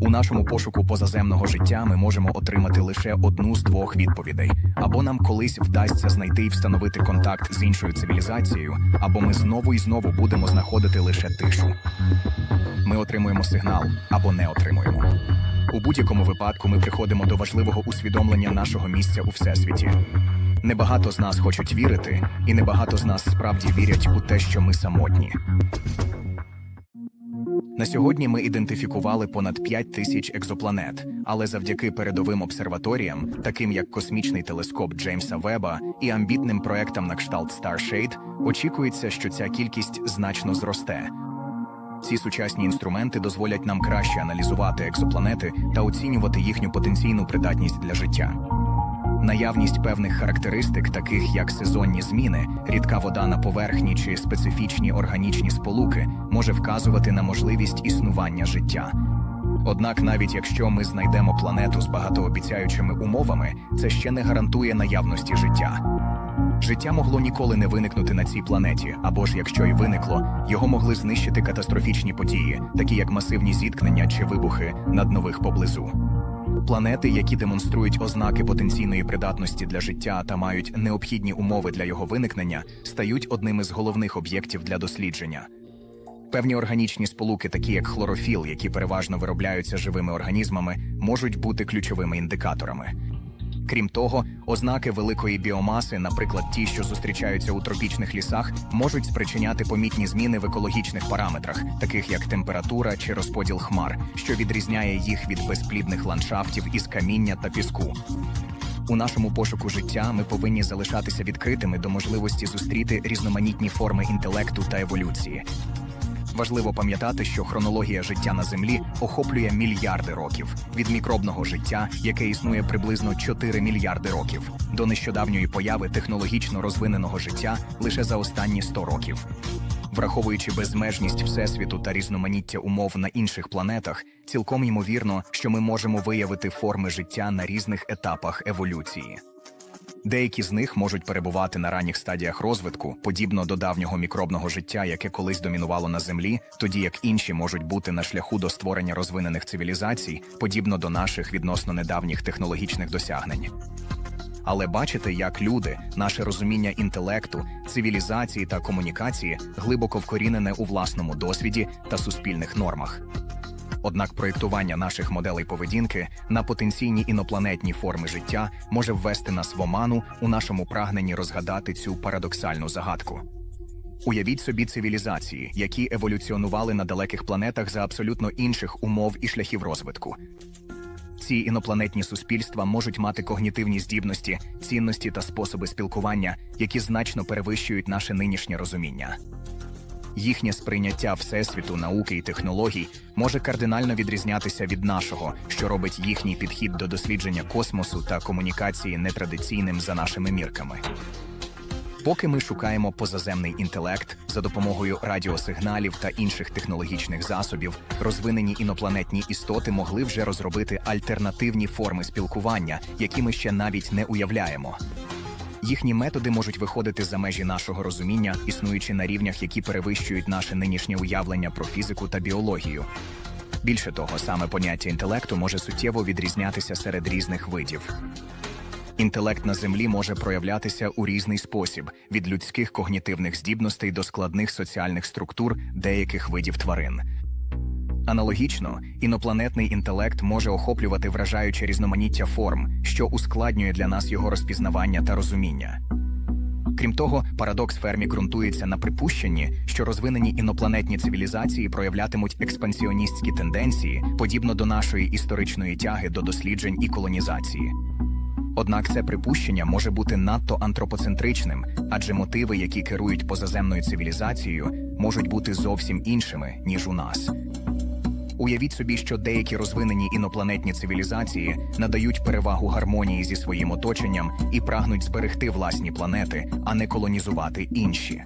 У нашому пошуку позаземного життя ми можемо отримати лише одну з двох відповідей: або нам колись вдасться знайти і встановити контакт з іншою цивілізацією, або ми знову і знову будемо знаходити лише тишу. Ми отримуємо сигнал або не отримуємо. У будь-якому випадку ми приходимо до важливого усвідомлення нашого місця у всесвіті. Небагато з нас хочуть вірити, і небагато з нас справді вірять у те, що ми самотні. На сьогодні ми ідентифікували понад 5 тисяч екзопланет, але завдяки передовим обсерваторіям, таким як космічний телескоп Джеймса Веба і амбітним проектам на кшталт Starshade, очікується, що ця кількість значно зросте. Ці сучасні інструменти дозволять нам краще аналізувати екзопланети та оцінювати їхню потенційну придатність для життя. Наявність певних характеристик, таких як сезонні зміни, рідка вода на поверхні чи специфічні органічні сполуки, може вказувати на можливість існування життя. Однак, навіть якщо ми знайдемо планету з багатообіцяючими умовами, це ще не гарантує наявності життя. Життя могло ніколи не виникнути на цій планеті, або ж якщо й виникло, його могли знищити катастрофічні події, такі як масивні зіткнення чи вибухи над нових поблизу. Планети, які демонструють ознаки потенційної придатності для життя та мають необхідні умови для його виникнення, стають одним із головних об'єктів для дослідження. Певні органічні сполуки, такі як хлорофіл, які переважно виробляються живими організмами, можуть бути ключовими індикаторами. Крім того, ознаки великої біомаси, наприклад, ті, що зустрічаються у тропічних лісах, можуть спричиняти помітні зміни в екологічних параметрах, таких як температура чи розподіл хмар, що відрізняє їх від безплідних ландшафтів із каміння та піску. У нашому пошуку життя ми повинні залишатися відкритими до можливості зустріти різноманітні форми інтелекту та еволюції. Важливо пам'ятати, що хронологія життя на землі охоплює мільярди років від мікробного життя, яке існує приблизно 4 мільярди років, до нещодавньої появи технологічно розвиненого життя лише за останні 100 років. Враховуючи безмежність всесвіту та різноманіття умов на інших планетах, цілком ймовірно, що ми можемо виявити форми життя на різних етапах еволюції. Деякі з них можуть перебувати на ранніх стадіях розвитку, подібно до давнього мікробного життя, яке колись домінувало на землі, тоді як інші можуть бути на шляху до створення розвинених цивілізацій, подібно до наших відносно недавніх технологічних досягнень. Але бачите, як люди, наше розуміння інтелекту, цивілізації та комунікації глибоко вкорінене у власному досвіді та суспільних нормах. Однак проєктування наших моделей поведінки на потенційні інопланетні форми життя може ввести нас в оману у нашому прагненні розгадати цю парадоксальну загадку. Уявіть собі цивілізації, які еволюціонували на далеких планетах за абсолютно інших умов і шляхів розвитку. Ці інопланетні суспільства можуть мати когнітивні здібності, цінності та способи спілкування, які значно перевищують наше нинішнє розуміння. Їхнє сприйняття всесвіту, науки і технологій може кардинально відрізнятися від нашого, що робить їхній підхід до дослідження космосу та комунікації нетрадиційним за нашими мірками. Поки ми шукаємо позаземний інтелект за допомогою радіосигналів та інших технологічних засобів, розвинені інопланетні істоти могли вже розробити альтернативні форми спілкування, які ми ще навіть не уявляємо. Їхні методи можуть виходити за межі нашого розуміння, існуючи на рівнях, які перевищують наше нинішнє уявлення про фізику та біологію. Більше того, саме поняття інтелекту може суттєво відрізнятися серед різних видів. Інтелект на землі може проявлятися у різний спосіб від людських когнітивних здібностей до складних соціальних структур деяких видів тварин. Аналогічно, інопланетний інтелект може охоплювати вражаюче різноманіття форм, що ускладнює для нас його розпізнавання та розуміння. Крім того, парадокс фермі ґрунтується на припущенні, що розвинені інопланетні цивілізації проявлятимуть експансіоністські тенденції, подібно до нашої історичної тяги до досліджень і колонізації. Однак це припущення може бути надто антропоцентричним, адже мотиви, які керують позаземною цивілізацією, можуть бути зовсім іншими ніж у нас. Уявіть собі, що деякі розвинені інопланетні цивілізації надають перевагу гармонії зі своїм оточенням і прагнуть зберегти власні планети, а не колонізувати інші.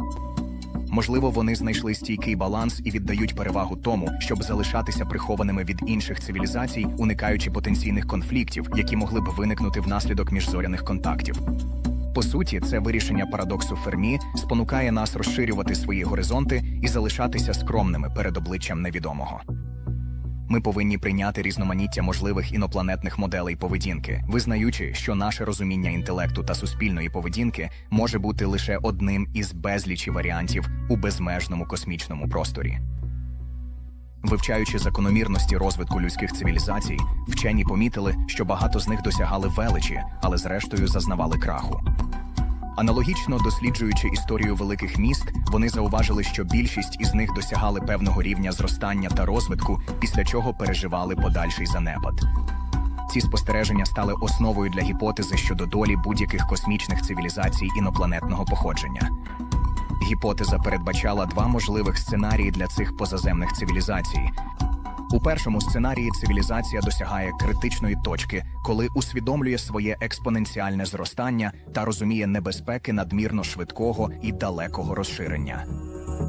Можливо, вони знайшли стійкий баланс і віддають перевагу тому, щоб залишатися прихованими від інших цивілізацій, уникаючи потенційних конфліктів, які могли б виникнути внаслідок міжзоряних контактів. По суті, це вирішення парадоксу Фермі спонукає нас розширювати свої горизонти і залишатися скромними перед обличчям невідомого. Ми повинні прийняти різноманіття можливих інопланетних моделей поведінки, визнаючи, що наше розуміння інтелекту та суспільної поведінки може бути лише одним із безлічі варіантів у безмежному космічному просторі. Вивчаючи закономірності розвитку людських цивілізацій, вчені помітили, що багато з них досягали величі, але зрештою зазнавали краху. Аналогічно досліджуючи історію великих міст, вони зауважили, що більшість із них досягали певного рівня зростання та розвитку, після чого переживали подальший занепад. Ці спостереження стали основою для гіпотези щодо долі будь-яких космічних цивілізацій інопланетного походження. Гіпотеза передбачала два можливих сценарії для цих позаземних цивілізацій. У першому сценарії цивілізація досягає критичної точки, коли усвідомлює своє експоненціальне зростання та розуміє небезпеки надмірно швидкого і далекого розширення.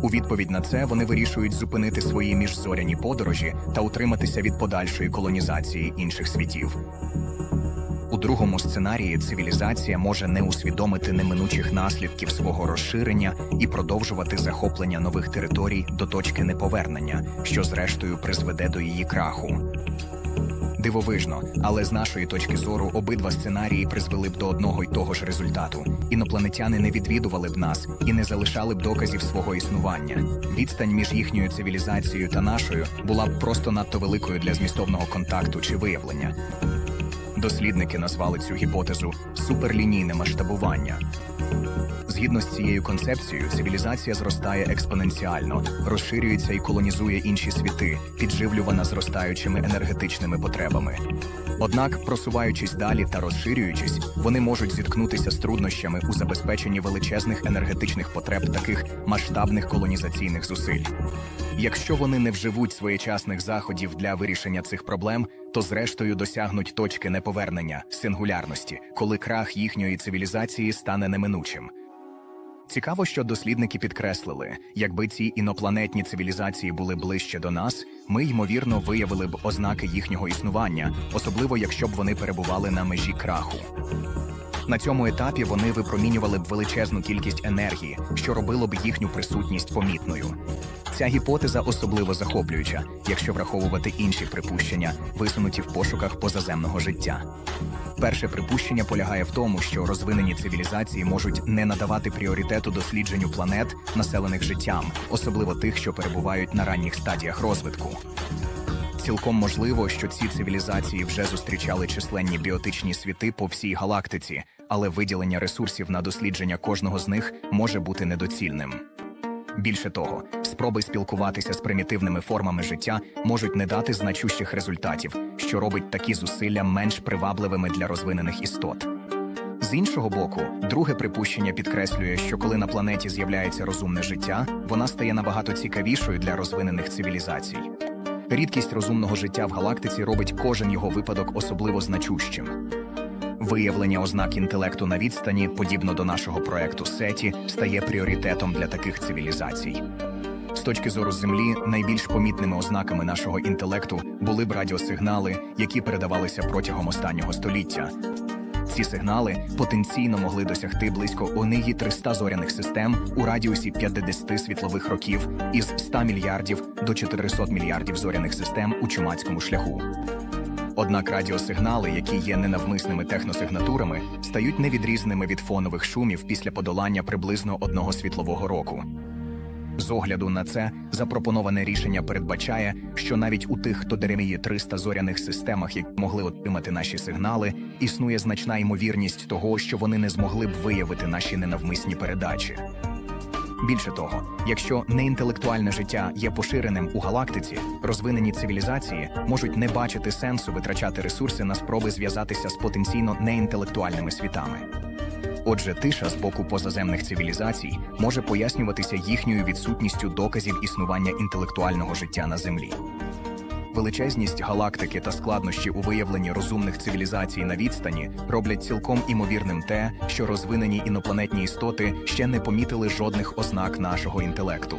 У відповідь на це вони вирішують зупинити свої міжзоряні подорожі та утриматися від подальшої колонізації інших світів. У другому сценарії цивілізація може не усвідомити неминучих наслідків свого розширення і продовжувати захоплення нових територій до точки неповернення, що зрештою призведе до її краху. Дивовижно, але з нашої точки зору обидва сценарії призвели б до одного й того ж результату. Інопланетяни не відвідували б нас і не залишали б доказів свого існування. Відстань між їхньою цивілізацією та нашою була б просто надто великою для змістовного контакту чи виявлення. Дослідники назвали цю гіпотезу суперлінійне масштабування. Згідно з цією концепцією, цивілізація зростає експоненціально, розширюється і колонізує інші світи, підживлювана зростаючими енергетичними потребами. Однак, просуваючись далі та розширюючись, вони можуть зіткнутися з труднощами у забезпеченні величезних енергетичних потреб таких масштабних колонізаційних зусиль. Якщо вони не вживуть своєчасних заходів для вирішення цих проблем, то зрештою досягнуть точки неповернення сингулярності, коли крах їхньої цивілізації стане неминучим. Цікаво, що дослідники підкреслили, якби ці інопланетні цивілізації були ближче до нас, ми ймовірно виявили б ознаки їхнього існування, особливо якщо б вони перебували на межі краху. На цьому етапі вони випромінювали б величезну кількість енергії, що робило б їхню присутність помітною. Ця гіпотеза особливо захоплююча, якщо враховувати інші припущення, висунуті в пошуках позаземного життя. Перше припущення полягає в тому, що розвинені цивілізації можуть не надавати пріоритету дослідженню планет, населених життям, особливо тих, що перебувають на ранніх стадіях розвитку. Цілком можливо, що ці цивілізації вже зустрічали численні біотичні світи по всій галактиці, але виділення ресурсів на дослідження кожного з них може бути недоцільним. Більше того, спроби спілкуватися з примітивними формами життя можуть не дати значущих результатів, що робить такі зусилля менш привабливими для розвинених істот. З іншого боку, друге припущення підкреслює, що коли на планеті з'являється розумне життя, вона стає набагато цікавішою для розвинених цивілізацій. Рідкість розумного життя в галактиці робить кожен його випадок особливо значущим. Виявлення ознак інтелекту на відстані, подібно до нашого проекту Сеті, стає пріоритетом для таких цивілізацій. З точки зору Землі, найбільш помітними ознаками нашого інтелекту були б радіосигнали, які передавалися протягом останнього століття. Ці сигнали потенційно могли досягти близько ониї 300 зоряних систем у радіусі 50 світлових років із 100 мільярдів до 400 мільярдів зоряних систем у чумацькому шляху. Однак радіосигнали, які є ненавмисними техносигнатурами, стають невідрізними від фонових шумів після подолання приблизно одного світлового року. З огляду на це запропоноване рішення передбачає, що навіть у тих, хто деревіє 300 зоряних системах, які могли отримати наші сигнали, існує значна ймовірність того, що вони не змогли б виявити наші ненавмисні передачі. Більше того, якщо неінтелектуальне життя є поширеним у галактиці, розвинені цивілізації можуть не бачити сенсу витрачати ресурси на спроби зв'язатися з потенційно неінтелектуальними світами. Отже, тиша з боку позаземних цивілізацій може пояснюватися їхньою відсутністю доказів існування інтелектуального життя на Землі. Величезність галактики та складнощі у виявленні розумних цивілізацій на відстані роблять цілком імовірним те, що розвинені інопланетні істоти ще не помітили жодних ознак нашого інтелекту.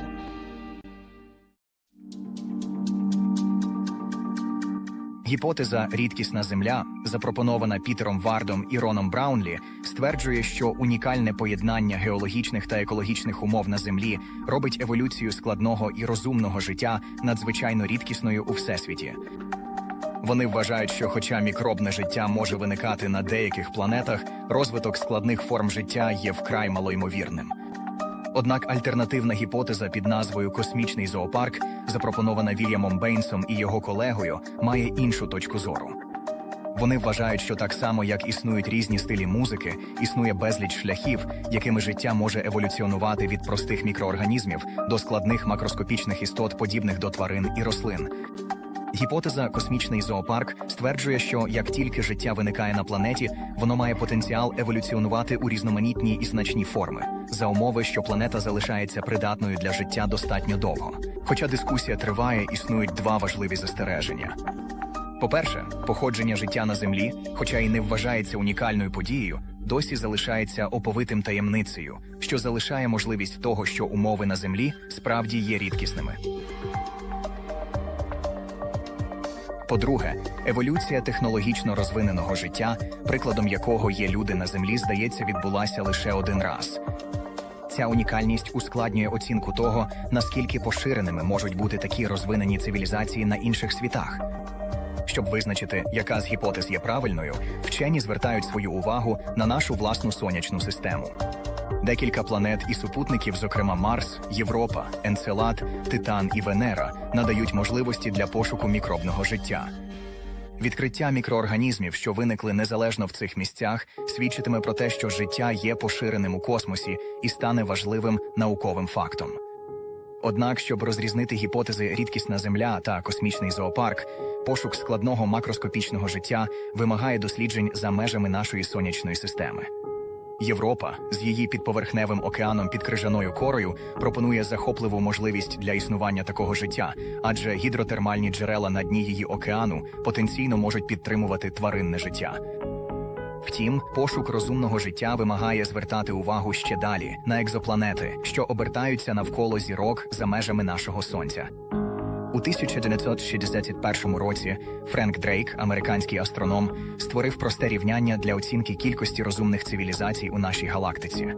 Гіпотеза рідкісна земля, запропонована Пітером Вардом і Роном Браунлі, стверджує, що унікальне поєднання геологічних та екологічних умов на землі робить еволюцію складного і розумного життя надзвичайно рідкісною у всесвіті. Вони вважають, що, хоча мікробне життя може виникати на деяких планетах, розвиток складних форм життя є вкрай малоймовірним. Однак альтернативна гіпотеза під назвою Космічний зоопарк, запропонована Вільямом Бейнсом і його колегою, має іншу точку зору. Вони вважають, що так само, як існують різні стилі музики, існує безліч шляхів, якими життя може еволюціонувати від простих мікроорганізмів до складних макроскопічних істот, подібних до тварин і рослин. Гіпотеза Космічний зоопарк стверджує, що як тільки життя виникає на планеті, воно має потенціал еволюціонувати у різноманітні і значні форми, за умови, що планета залишається придатною для життя достатньо довго. Хоча дискусія триває, існують два важливі застереження. По-перше, походження життя на землі, хоча й не вважається унікальною подією, досі залишається оповитим таємницею, що залишає можливість того, що умови на землі справді є рідкісними. По-друге, еволюція технологічно розвиненого життя, прикладом якого є люди на землі, здається, відбулася лише один раз. Ця унікальність ускладнює оцінку того, наскільки поширеними можуть бути такі розвинені цивілізації на інших світах. Щоб визначити, яка з гіпотез є правильною, вчені звертають свою увагу на нашу власну сонячну систему. Декілька планет і супутників, зокрема Марс, Європа, Енцелад, Титан і Венера, надають можливості для пошуку мікробного життя. Відкриття мікроорганізмів, що виникли незалежно в цих місцях, свідчитиме про те, що життя є поширеним у космосі і стане важливим науковим фактом. Однак, щоб розрізнити гіпотези рідкісна земля та космічний зоопарк, пошук складного макроскопічного життя вимагає досліджень за межами нашої сонячної системи. Європа з її підповерхневим океаном під крижаною корою пропонує захопливу можливість для існування такого життя, адже гідротермальні джерела на дні її океану потенційно можуть підтримувати тваринне життя. Втім, пошук розумного життя вимагає звертати увагу ще далі на екзопланети, що обертаються навколо зірок за межами нашого сонця. У 1961 році Френк Дрейк, американський астроном, створив просте рівняння для оцінки кількості розумних цивілізацій у нашій галактиці.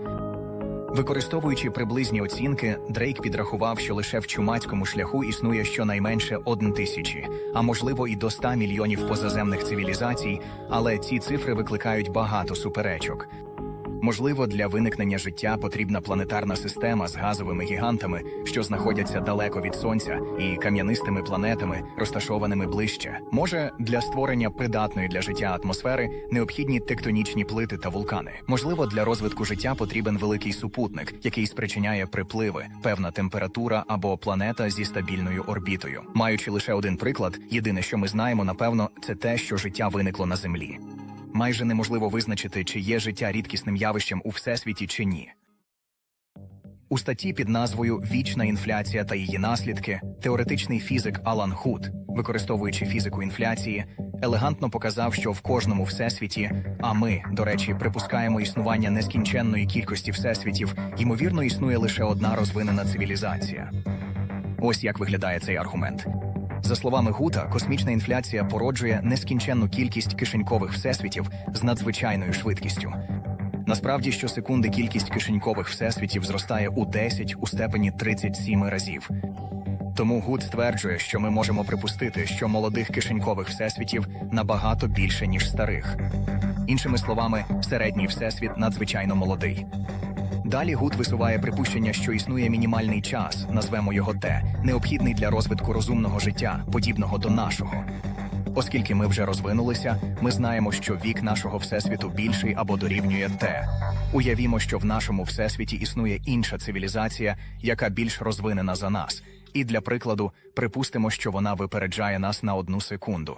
Використовуючи приблизні оцінки, Дрейк підрахував, що лише в чумацькому шляху існує щонайменше один тисячі, а можливо і до 100 мільйонів позаземних цивілізацій, але ці цифри викликають багато суперечок. Можливо, для виникнення життя потрібна планетарна система з газовими гігантами, що знаходяться далеко від сонця, і кам'янистими планетами, розташованими ближче. Може, для створення придатної для життя атмосфери необхідні тектонічні плити та вулкани. Можливо, для розвитку життя потрібен великий супутник, який спричиняє припливи, певна температура або планета зі стабільною орбітою. Маючи лише один приклад, єдине, що ми знаємо, напевно, це те, що життя виникло на землі. Майже неможливо визначити, чи є життя рідкісним явищем у всесвіті чи ні. У статті під назвою Вічна інфляція та її наслідки теоретичний фізик Алан Худ, використовуючи фізику інфляції, елегантно показав, що в кожному всесвіті, а ми, до речі, припускаємо існування нескінченної кількості всесвітів, ймовірно, існує лише одна розвинена цивілізація. Ось як виглядає цей аргумент. За словами Гута, космічна інфляція породжує нескінченну кількість кишенькових всесвітів з надзвичайною швидкістю. Насправді, щосекунди кількість кишенькових всесвітів зростає у 10 у степені 37 разів. Тому Гуд стверджує, що ми можемо припустити, що молодих кишенькових всесвітів набагато більше, ніж старих. Іншими словами, середній всесвіт надзвичайно молодий. Далі Гуд висуває припущення, що існує мінімальний час, назвемо його Т, необхідний для розвитку розумного життя, подібного до нашого. Оскільки ми вже розвинулися, ми знаємо, що вік нашого всесвіту більший або дорівнює Т. Уявімо, що в нашому всесвіті існує інша цивілізація, яка більш розвинена за нас, і для прикладу припустимо, що вона випереджає нас на одну секунду.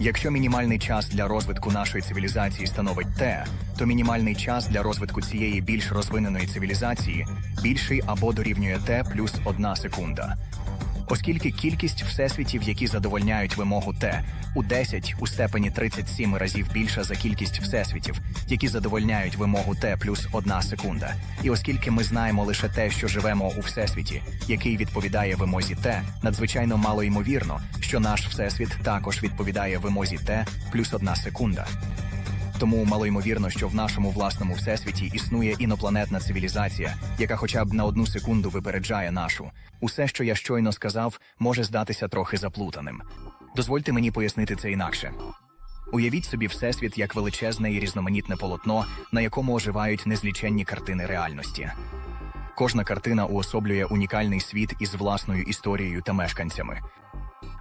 Якщо мінімальний час для розвитку нашої цивілізації становить Т, то мінімальний час для розвитку цієї більш розвиненої цивілізації більший або дорівнює Т плюс одна секунда. Оскільки кількість всесвітів, які задовольняють вимогу Т, у 10 у степені 37 разів більша за кількість всесвітів, які задовольняють вимогу Т плюс одна секунда. І оскільки ми знаємо лише те, що живемо у всесвіті, який відповідає вимозі Т, надзвичайно мало ймовірно, що наш всесвіт також відповідає вимозі Т плюс одна секунда. Тому малоймовірно, що в нашому власному всесвіті існує інопланетна цивілізація, яка хоча б на одну секунду випереджає нашу. Усе, що я щойно сказав, може здатися трохи заплутаним. Дозвольте мені пояснити це інакше. Уявіть собі всесвіт як величезне і різноманітне полотно, на якому оживають незліченні картини реальності. Кожна картина уособлює унікальний світ із власною історією та мешканцями.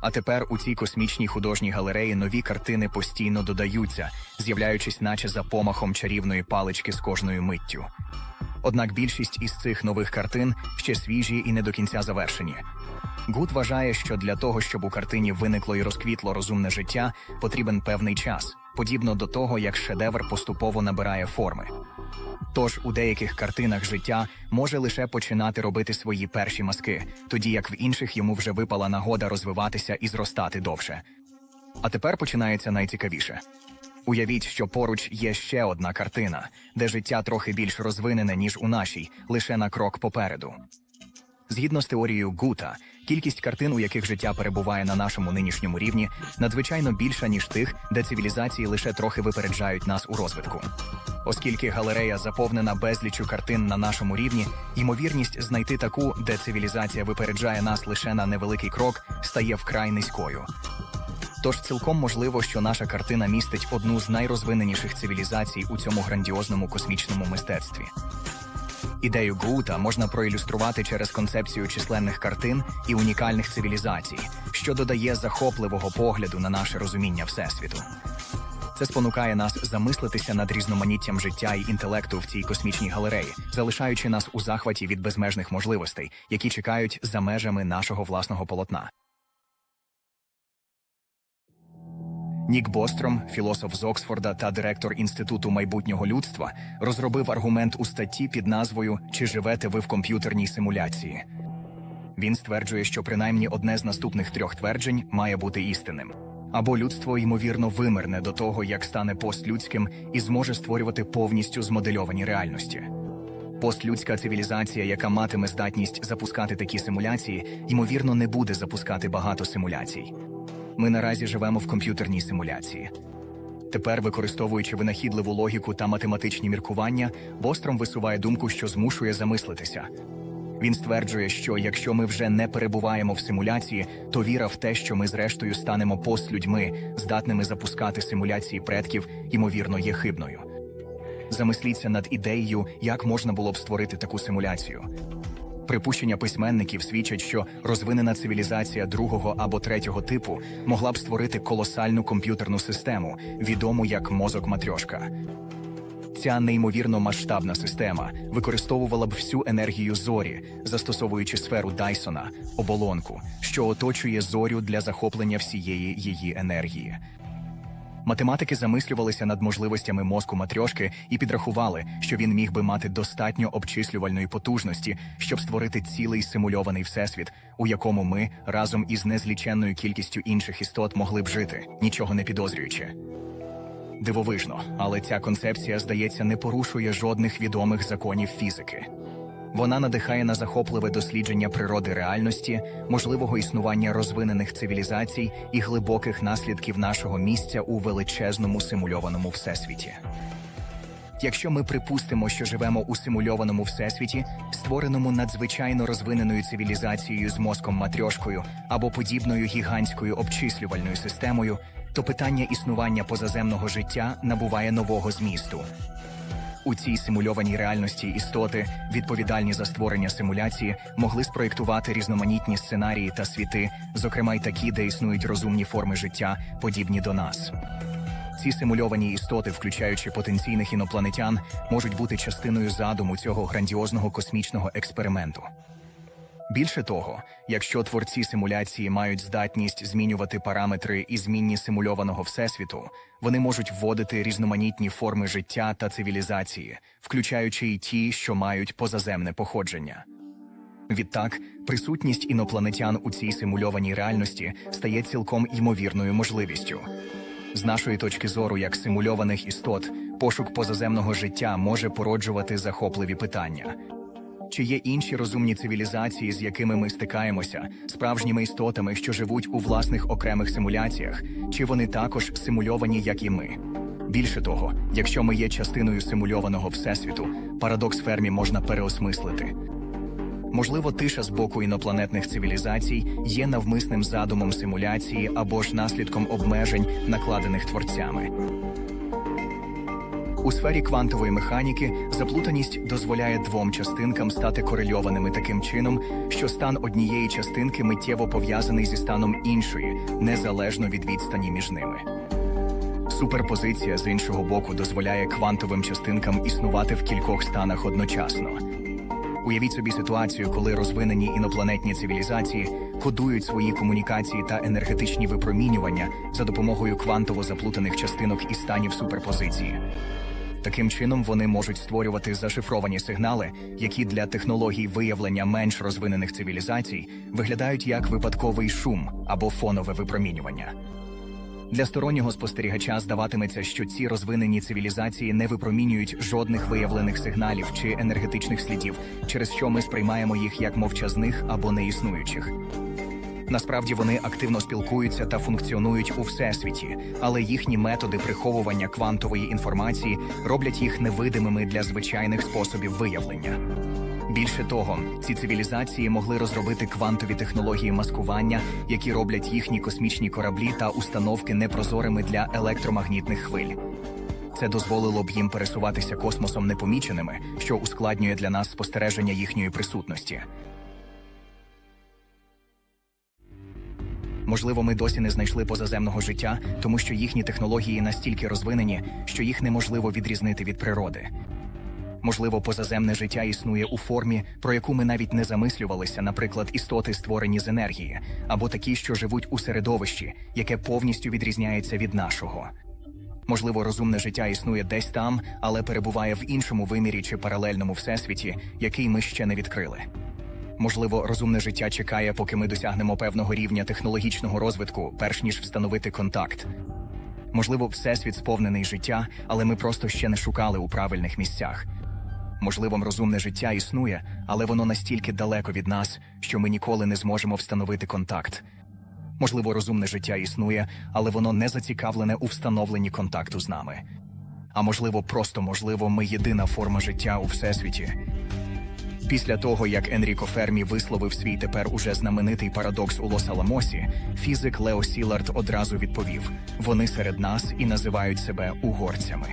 А тепер у цій космічній художній галереї нові картини постійно додаються, з'являючись наче за помахом чарівної палички з кожною миттю. Однак більшість із цих нових картин ще свіжі і не до кінця завершені. Гуд вважає, що для того, щоб у картині виникло і розквітло розумне життя, потрібен певний час, подібно до того, як шедевр поступово набирає форми. Тож у деяких картинах життя може лише починати робити свої перші маски, тоді як в інших йому вже випала нагода розвиватися і зростати довше. А тепер починається найцікавіше. Уявіть, що поруч є ще одна картина, де життя трохи більш розвинене, ніж у нашій, лише на крок попереду. Згідно з теорією Гута, кількість картин, у яких життя перебуває на нашому нинішньому рівні, надзвичайно більша, ніж тих, де цивілізації лише трохи випереджають нас у розвитку. Оскільки галерея заповнена безліччю картин на нашому рівні, ймовірність знайти таку, де цивілізація випереджає нас лише на невеликий крок, стає вкрай низькою. Тож цілком можливо, що наша картина містить одну з найрозвиненіших цивілізацій у цьому грандіозному космічному мистецтві. Ідею Гута можна проілюструвати через концепцію численних картин і унікальних цивілізацій, що додає захопливого погляду на наше розуміння Всесвіту. Це спонукає нас замислитися над різноманіттям життя і інтелекту в цій космічній галереї, залишаючи нас у захваті від безмежних можливостей, які чекають за межами нашого власного полотна. Нік Бостром, філософ з Оксфорда та директор Інституту майбутнього людства, розробив аргумент у статті під назвою Чи живете ви в комп'ютерній симуляції? Він стверджує, що принаймні одне з наступних трьох тверджень має бути істинним. Або людство ймовірно вимерне до того, як стане постлюдським і зможе створювати повністю змодельовані реальності. Постлюдська цивілізація, яка матиме здатність запускати такі симуляції, ймовірно, не буде запускати багато симуляцій. Ми наразі живемо в комп'ютерній симуляції. Тепер, використовуючи винахідливу логіку та математичні міркування, Бостром висуває думку, що змушує замислитися. Він стверджує, що якщо ми вже не перебуваємо в симуляції, то віра в те, що ми зрештою станемо постлюдьми, здатними запускати симуляції предків, ймовірно, є хибною. Замисліться над ідеєю, як можна було б створити таку симуляцію. Припущення письменників свідчать, що розвинена цивілізація другого або третього типу могла б створити колосальну комп'ютерну систему, відому як мозок матрьошка. Ця неймовірно масштабна система використовувала б всю енергію зорі, застосовуючи сферу Дайсона, оболонку, що оточує зорю для захоплення всієї її енергії. Математики замислювалися над можливостями мозку матрьошки і підрахували, що він міг би мати достатньо обчислювальної потужності, щоб створити цілий симульований всесвіт, у якому ми разом із незліченною кількістю інших істот могли б жити, нічого не підозрюючи. Дивовижно, але ця концепція, здається, не порушує жодних відомих законів фізики. Вона надихає на захопливе дослідження природи реальності, можливого існування розвинених цивілізацій і глибоких наслідків нашого місця у величезному симульованому всесвіті. Якщо ми припустимо, що живемо у симульованому всесвіті, створеному надзвичайно розвиненою цивілізацією з мозком матрьошкою або подібною гігантською обчислювальною системою, то питання існування позаземного життя набуває нового змісту. У цій симульованій реальності істоти, відповідальні за створення симуляції, могли спроєктувати різноманітні сценарії та світи, зокрема й такі, де існують розумні форми життя, подібні до нас. Ці симульовані істоти, включаючи потенційних інопланетян, можуть бути частиною задуму цього грандіозного космічного експерименту. Більше того, якщо творці симуляції мають здатність змінювати параметри і змінні симульованого всесвіту, вони можуть вводити різноманітні форми життя та цивілізації, включаючи й ті, що мають позаземне походження. Відтак, присутність інопланетян у цій симульованій реальності стає цілком ймовірною можливістю. З нашої точки зору, як симульованих істот, пошук позаземного життя може породжувати захопливі питання. Чи є інші розумні цивілізації, з якими ми стикаємося, справжніми істотами, що живуть у власних окремих симуляціях, чи вони також симульовані, як і ми? Більше того, якщо ми є частиною симульованого всесвіту, парадокс фермі можна переосмислити. Можливо, тиша з боку інопланетних цивілізацій є навмисним задумом симуляції або ж наслідком обмежень, накладених творцями. У сфері квантової механіки заплутаність дозволяє двом частинкам стати корельованими таким чином, що стан однієї частинки миттєво пов'язаний зі станом іншої, незалежно від відстані між ними. Суперпозиція з іншого боку дозволяє квантовим частинкам існувати в кількох станах одночасно. Уявіть собі ситуацію, коли розвинені інопланетні цивілізації кодують свої комунікації та енергетичні випромінювання за допомогою квантово заплутаних частинок і станів суперпозиції. Таким чином вони можуть створювати зашифровані сигнали, які для технологій виявлення менш розвинених цивілізацій виглядають як випадковий шум або фонове випромінювання. Для стороннього спостерігача здаватиметься, що ці розвинені цивілізації не випромінюють жодних виявлених сигналів чи енергетичних слідів, через що ми сприймаємо їх як мовчазних або неіснуючих. Насправді вони активно спілкуються та функціонують у всесвіті, але їхні методи приховування квантової інформації роблять їх невидимими для звичайних способів виявлення. Більше того, ці цивілізації могли розробити квантові технології маскування, які роблять їхні космічні кораблі та установки непрозорими для електромагнітних хвиль. Це дозволило б їм пересуватися космосом непоміченими, що ускладнює для нас спостереження їхньої присутності. Можливо, ми досі не знайшли позаземного життя, тому що їхні технології настільки розвинені, що їх неможливо відрізнити від природи. Можливо, позаземне життя існує у формі, про яку ми навіть не замислювалися, наприклад, істоти, створені з енергії, або такі, що живуть у середовищі, яке повністю відрізняється від нашого. Можливо, розумне життя існує десь там, але перебуває в іншому вимірі чи паралельному всесвіті, який ми ще не відкрили. Можливо, розумне життя чекає, поки ми досягнемо певного рівня технологічного розвитку, перш ніж встановити контакт. Можливо, всесвіт сповнений життя, але ми просто ще не шукали у правильних місцях. Можливо, розумне життя існує, але воно настільки далеко від нас, що ми ніколи не зможемо встановити контакт. Можливо, розумне життя існує, але воно не зацікавлене у встановленні контакту з нами. А можливо, просто можливо, ми єдина форма життя у всесвіті. Після того, як Енріко Фермі висловив свій тепер уже знаменитий парадокс у Лос-Аламосі, фізик Лео Сілард одразу відповів: вони серед нас і називають себе угорцями.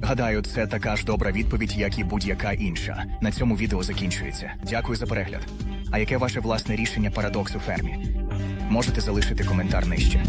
Гадаю, це така ж добра відповідь, як і будь-яка інша. На цьому відео закінчується. Дякую за перегляд. А яке ваше власне рішення парадоксу Фермі? Можете залишити коментар нижче.